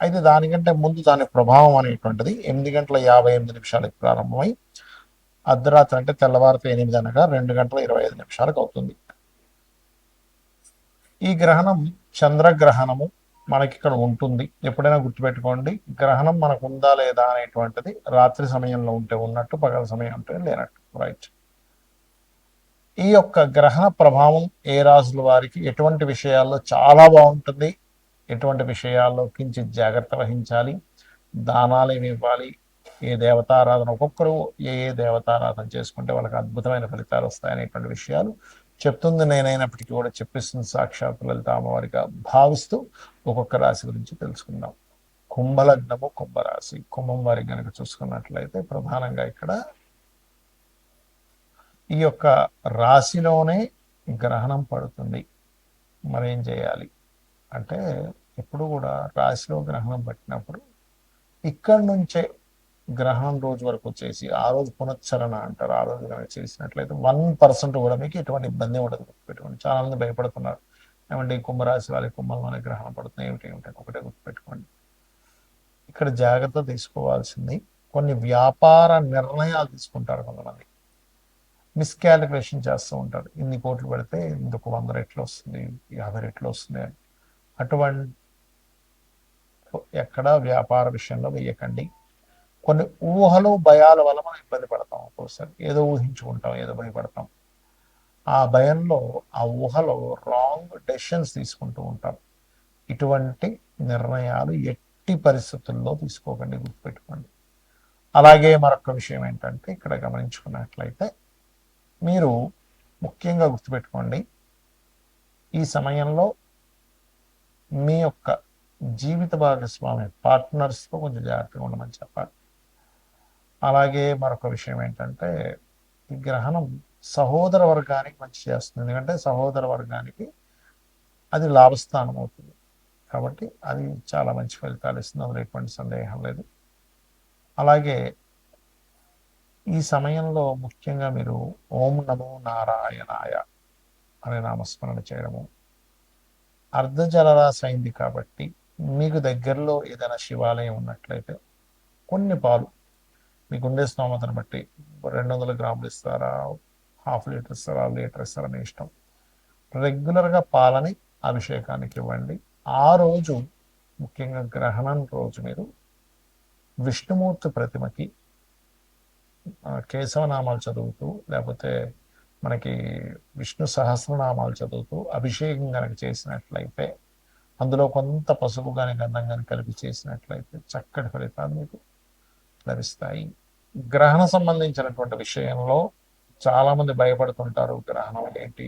అయితే దానికంటే ముందు దాని ప్రభావం అనేటువంటిది ఎనిమిది గంటల యాభై ఎనిమిది నిమిషాలకు ప్రారంభమై అర్ధరాత్రి అంటే తెల్లవారితో ఎనిమిది అనగా రెండు గంటల ఇరవై ఐదు నిమిషాలకు అవుతుంది. ఈ గ్రహణం చంద్రగ్రహణము మనకి ఇక్కడ ఉంటుంది. ఎప్పుడైనా గుర్తుపెట్టుకోండి గ్రహణం మనకు ఉందా లేదా అనేటువంటిది రాత్రి సమయంలో ఉంటే ఉన్నట్టు పగల సమయం ఉంటే లేనట్టు. రైట్ ఈ యొక్క గ్రహణ ప్రభావం ఏ రాజుల వారికి ఎటువంటి విషయాల్లో చాలా బాగుంటుంది ఎటువంటి విషయాల్లో కించిత్ జాగ్రత్త వహించాలి? దానాలు ఏమి ఇవ్వాలి? ఏ దేవతారాధన ఒక్కొక్కరు ఏ ఏ దేవతారాధన చేసుకుంటే వాళ్ళకి అద్భుతమైన ఫలితాలు వస్తాయనేటువంటి విషయాలు చెప్తుంది. నేనైనప్పటికీ కూడా చెప్పిస్తుంది సాక్షాత్ లలిత అమ్మవారిగా భావిస్తూ ఒక్కొక్క రాశి గురించి తెలుసుకుందాం. కుంభలగ్నము కుంభరాశి. కుంభం వారికి కనుక చూసుకున్నట్లయితే ప్రధానంగా ఇక్కడ ఈ యొక్క రాశిలోనే గ్రహణం పడుతుంది. మరేం చేయాలి? అంటే ఎప్పుడు కూడా రాశిలో గ్రహణం పట్టినప్పుడు ఇక్కడి నుంచే గ్రహణం రోజు వరకు వచ్చేసి ఆ రోజు పునశ్చరణ అంటారు ఆ రోజు కనుక చేసినట్లయితే వన్ పర్సెంట్ కూడా మీకు ఎటువంటి ఇబ్బంది ఉండదు. గుర్తుపెట్టుకోండి చాలా మంది భయపడుతున్నారు. ఏమంటే కుంభరాశి వాళ్ళకి కుంభంలోనే గ్రహణం పడుతుంది ఏమిటి ఏమిటి ఒకటే గుర్తుపెట్టుకోండి. ఇక్కడ జాగ్రత్త తీసుకోవాల్సింది కొన్ని వ్యాపార నిర్ణయాలు తీసుకుంటారు కొంతమంది. మిస్కాలిక్యులేషన్ చేస్తూ ఉంటారు. ఇన్ని కోట్లు పెడితే ఇందుకు వంద రెట్లు వస్తుంది యాభై రెట్లు వస్తుంది అని. అటువంటి ఎక్కడ వ్యాపార విషయంలో వేయకండి కొన్ని ఊహలు భయాల వల్ల మనం ఇబ్బంది పడతాం. ఒక్కోసారి ఏదో ఊహించుకుంటాం ఏదో భయపడతాం. ఆ భయంలో ఆ ఊహలో రాంగ్ డెసిషన్స్ తీసుకుంటూ ఉంటాం. ఇటువంటి నిర్ణయాలు ఎట్టి పరిస్థితుల్లో తీసుకోకండి గుర్తుపెట్టుకోండి. అలాగే మరొక విషయం ఏంటంటే ఇక్కడ గమనించుకున్నట్లయితే మీరు ముఖ్యంగా గుర్తుపెట్టుకోండి ఈ సమయంలో మీ యొక్క జీవిత భాగస్వామి పార్ట్నర్స్తో కొంచెం జాగ్రత్తగా ఉండమని చెప్పాలి. అలాగే మరొక విషయం ఏంటంటే ఈ గ్రహణం సహోదర వర్గానికి మంచి చేస్తుంది. ఎందుకంటే సహోదర వర్గానికి అది లాభస్థానం అవుతుంది. కాబట్టి అది చాలా మంచి ఫలితాలు ఇస్తుంది. అందులో ఎటువంటి సందేహం లేదు. అలాగే ఈ సమయంలో ముఖ్యంగా మీరు ఓం నమో నారాయణాయ అనే నామస్మరణ చేయడము అర్ధజలరాశి అయింది కాబట్టి మీకు దగ్గరలో ఏదైనా శివాలయం ఉన్నట్లయితే కొన్ని పాలు మీకు ఉండే స్తోమతను బట్టి రెండు వందల గ్రాములు ఇస్తారా హాఫ్ లీటర్ ఇస్తారా లీటర్ ఇస్తారా అని ఇష్టం. రెగ్యులర్గా పాలని అభిషేకానికి ఇవ్వండి. ఆ రోజు ముఖ్యంగా గ్రహణం రోజు మీరు విష్ణుమూర్తి ప్రతిమకి కేశవనామాలు చదువుతూ లేకపోతే మనకి విష్ణు సహస్రనామాలు చదువుతూ అభిషేకం కనుక చేసినట్లయితే అందులో కొంత పసుపు కానీ గంధం కానీ కలిపి చేసినట్లయితే చక్కటి ఫలితాలు మీకు లభిస్తాయి. గ్రహణ సంబంధించినటువంటి విషయంలో చాలామంది భయపడుతుంటారు గ్రహణం ఏంటి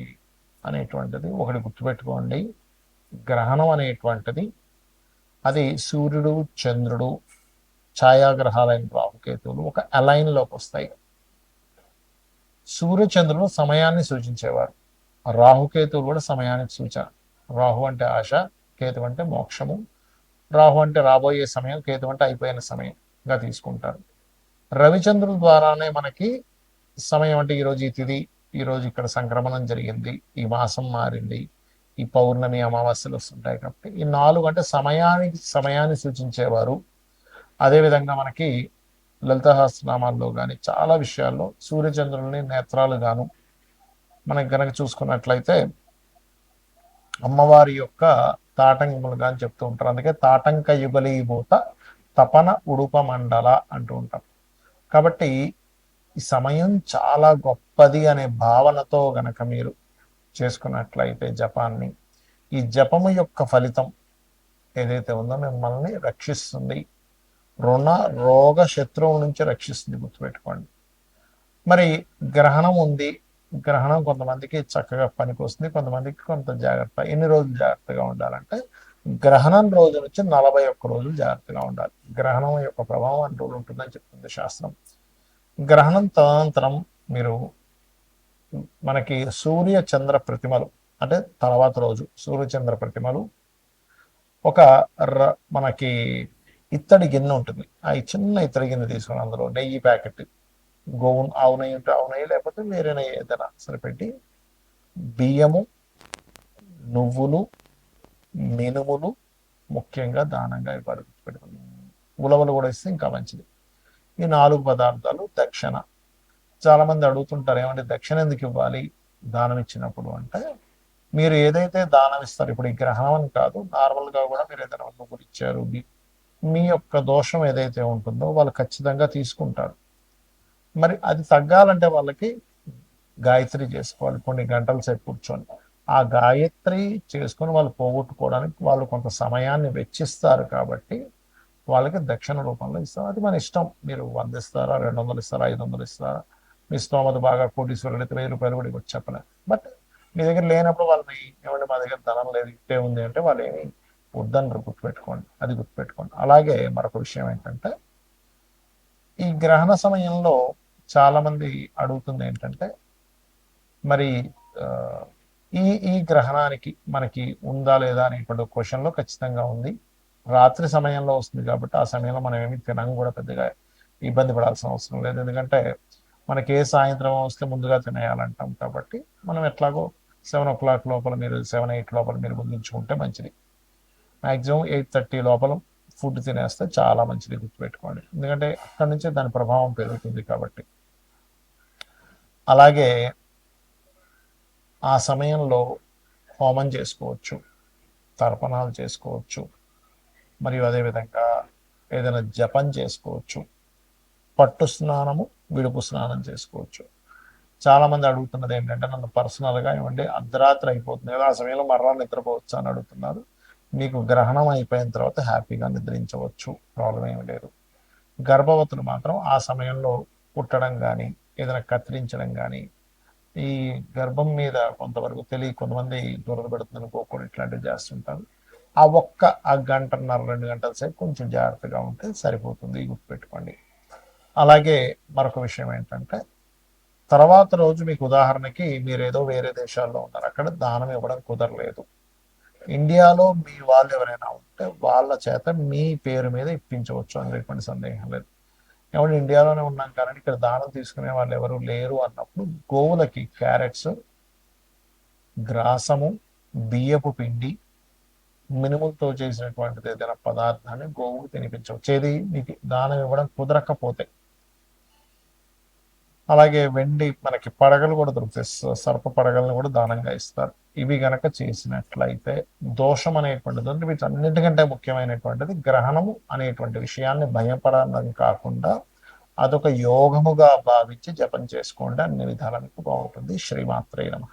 అనేటువంటిది. ఒకటి గుర్తుపెట్టుకోండి గ్రహణం అనేటువంటిది అది సూర్యుడు చంద్రుడు ఛాయాగ్రహాలైన రాహుకేతువులు ఒక అలైన్లోకి వస్తాయి. సూర్యచంద్రులు సమయాన్ని సూచించేవారు. రాహుకేతువులు కూడా సమయానికి సూచన. రాహు అంటే ఆశ కేతు అంటే మోక్షము. రాహు అంటే రాబోయే సమయం కేతు అంటే అయిపోయిన సమయంగా తీసుకుంటారు. రవిచంద్రుల ద్వారానే మనకి సమయం అంటే ఈరోజు ఈ తిథి ఈరోజు ఇక్కడ సంక్రమణం జరిగింది ఈ మాసం మారింది ఈ పౌర్ణమి అమావాస్యలు వస్తుంటాయి కాబట్టి ఈ నాలుగు అంటే సమయానికి సమయాన్ని సూచించేవారు. అదేవిధంగా మనకి లలితహాస్నామాల్లో కానీ చాలా విషయాల్లో సూర్యచంద్రుల్ని నేత్రాలు గాను మనకి గనక చూసుకున్నట్లయితే అమ్మవారి యొక్క తాటంకములు కానీ చెప్తూ ఉంటారు. అందుకే తాటంక యుగలీభూత తపన ఉడుప మండల అంటూ ఉంటాం. కాబట్టి ఈ సమయం చాలా గొప్పది అనే భావనతో గనక మీరు చేసుకున్నట్లయితే జపాన్ని ఈ జపము యొక్క ఫలితం ఏదైతే ఉందో మిమ్మల్ని రక్షిస్తుంది. రుణ రోగ శత్రువు నుంచి రక్షిస్తుంది గుర్తుపెట్టుకోండి. మరి గ్రహణం ఉంది. గ్రహణం కొంతమందికి చక్కగా పనికి వస్తుంది కొంతమందికి కొంత జాగ్రత్త. ఎన్ని రోజులు జాగ్రత్తగా ఉండాలంటే గ్రహణం రోజు నుంచి నలభై ఒక్క రోజులు జాగ్రత్తగా ఉండాలి. గ్రహణం యొక్క ప్రభావం అన్ని రోజులు ఉంటుందని చెప్తుంది శాస్త్రం. గ్రహణం తదనంతరం మీరు మనకి సూర్య చంద్ర ప్రతిమలు అంటే తర్వాత రోజు సూర్యచంద్ర ప్రతిమలు ఒక ర- మనకి ఇత్తడి గిన్నె ఉంటుంది. ఆ చిన్న ఇత్తడి గిన్నె తీసుకుని అందులో నెయ్యి ప్యాకెట్ గోవు ఆవు నెయ్యి ఉంటే ఆవు నెయ్యి లేకపోతే వేరే నెయ్యి ఏదైనా సరిపెట్టి బియ్యము నువ్వులు మినుములు ముఖ్యంగా దానంగా ఇవ్వాలి గుర్తుపెట్టుకోండి ఉలవలు కూడా ఇస్తే ఇంకా మంచిది. ఈ నాలుగు పదార్థాలు దక్షిణ. చాలామంది అడుగుతుంటారు ఏమంటే దక్షిణ ఎందుకు ఇవ్వాలి? దానం ఇచ్చినప్పుడు అంటే మీరు ఏదైతే దానం ఇస్తారు ఇప్పుడు ఈ గ్రహణం అని కాదు నార్మల్గా కూడా మీరు ఏదైనా నువ్వులు ఇచ్చారు మీ- యొక్క దోషం ఏదైతే ఉంటుందో వాళ్ళు ఖచ్చితంగా తీసుకుంటారు. మరి అది తగ్గాలంటే వాళ్ళకి గాయత్రి చేసుకోవాలి కొన్ని గంటల సేపు కూర్చొని. ఆ గాయత్రి చేసుకొని వాళ్ళు పోగొట్టుకోవడానికి వాళ్ళు కొంత సమయాన్ని వెచ్చిస్తారు కాబట్టి వాళ్ళకి దక్షిణ రూపంలో ఇస్తారు. అది మన ఇష్టం. మీరు వంద ఇస్తారా రెండు వందలు ఇస్తారా ఐదు వందలు ఇస్తారా? మీ స్తోమత బాగా కోటీశ్వరుడు అయితే వెయ్యి రూపాయలు కూడా ఇవ్వచ్చు చెప్పలేదు బట్ మీ దగ్గర లేనప్పుడు వాళ్ళని ఏమంటే మా దగ్గర ధనం లేదు ఇట్టే ఉంది అంటే వాళ్ళు ఏమి వద్దన్నారు గుర్తుపెట్టుకోండి. అది గుర్తుపెట్టుకోండి. అలాగే మరొక విషయం ఏంటంటే ఈ గ్రహణ సమయంలో చాలామంది అడుగుతుంది ఏంటంటే మరి ఈ ఈ గ్రహణానికి మనకి ఉందా లేదా అనేటువంటి క్వశ్చన్లో ఖచ్చితంగా ఉంది. రాత్రి సమయంలో వస్తుంది కాబట్టి ఆ సమయంలో మనం ఏమి తినం కూడా పెద్దగా ఇబ్బంది పడాల్సిన అవసరం లేదు. ఎందుకంటే మనకి ఏ సాయంత్రం వస్తే ముందుగా తినేయాలంటాం కాబట్టి మనం ఎట్లాగో సెవెన్ ఓ క్లాక్ లోపల మీరు సెవెన్ ఎయిట్ లోపల మీరు ముగించుకుంటే మంచిది. మ్యాక్సిమం ఎయిట్ థర్టీ లోపల ఫుడ్ తినేస్తే చాలా మంచిది గుర్తుపెట్టుకోండి. ఎందుకంటే అక్కడి నుంచే దాని ప్రభావం పెరుగుతుంది కాబట్టి. అలాగే ఆ సమయంలో హోమం చేసుకోవచ్చు తర్పణాలు చేసుకోవచ్చు మరియు అదేవిధంగా ఏదైనా జపం చేసుకోవచ్చు పట్టు స్నానము విడుపు స్నానం చేసుకోవచ్చు. చాలామంది అడుగుతున్నది ఏంటంటే నన్ను పర్సనల్గా ఇవ్వండి ఏమంటే అర్ధరాత్రి అయిపోతుంది కదా ఆ సమయంలో మర్రా నిద్రపోవచ్చు అని అడుగుతున్నారు. మీకు గ్రహణం అయిపోయిన తర్వాత హ్యాపీగా నిద్రించవచ్చు. ప్రాబ్లం ఏమి లేదు. గర్భవతులు మాత్రం ఆ సమయంలో పుట్టడం కానీ ఏదైనా కత్తిరించడం కానీ ఈ గర్భం మీద కొంతవరకు తెలియ కొంతమంది దూరద పెడుతుంది పోకుండా ఇట్లాంటివి చేస్తుంటారు. ఆ ఒక్క ఆ గంటన్నర రెండు గంటల సేపు కొంచెం జాగ్రత్తగా ఉంటే సరిపోతుంది. గుర్తుపెట్టుకోండి అలాగే మరొక విషయం ఏంటంటే తర్వాత రోజు మీకు ఉదాహరణకి మీరు ఏదో వేరే దేశాల్లో ఉన్నారు. అక్కడ దానం ఇవ్వడం కుదరలేదు. ఇండియాలో మీ వాళ్ళు ఎవరైనా ఉంటే వాళ్ళ చేత మీ పేరు మీద ఇప్పించవచ్చు అని ఎటువంటి సందేహం లేదు. ఏమంటే ఇండియాలోనే ఉన్నాం కానీ ఇక్కడ దానం తీసుకునే వాళ్ళు ఎవరు లేరు అన్నప్పుడు గోవులకి క్యారెట్స్ గ్రాసము బియ్యపు పిండి మినుములతో చేసినటువంటిది ఏదైనా పదార్థాన్ని గోవుకు తినిపించవచ్చు. ఏది? మీకు దానం ఇవ్వడం కుదరకపోతే. అలాగే వెండి మనకి పడగలు కూడా దొరుకుతాయి. సర్ప పడగలను కూడా దానంగా ఇస్తారు. ఇవి గనక చేసినట్లయితే దోషం అనేటువంటిది అంటే వీటన్నిటికంటే ముఖ్యమైనటువంటిది గ్రహణము అనేటువంటి విషయాన్ని భయపడడం కాకుండా అదొక యోగముగా భావించి జపం చేసుకోండి. అన్ని విధాలకు బాగుంటుంది. శ్రీమాత్రే నమ.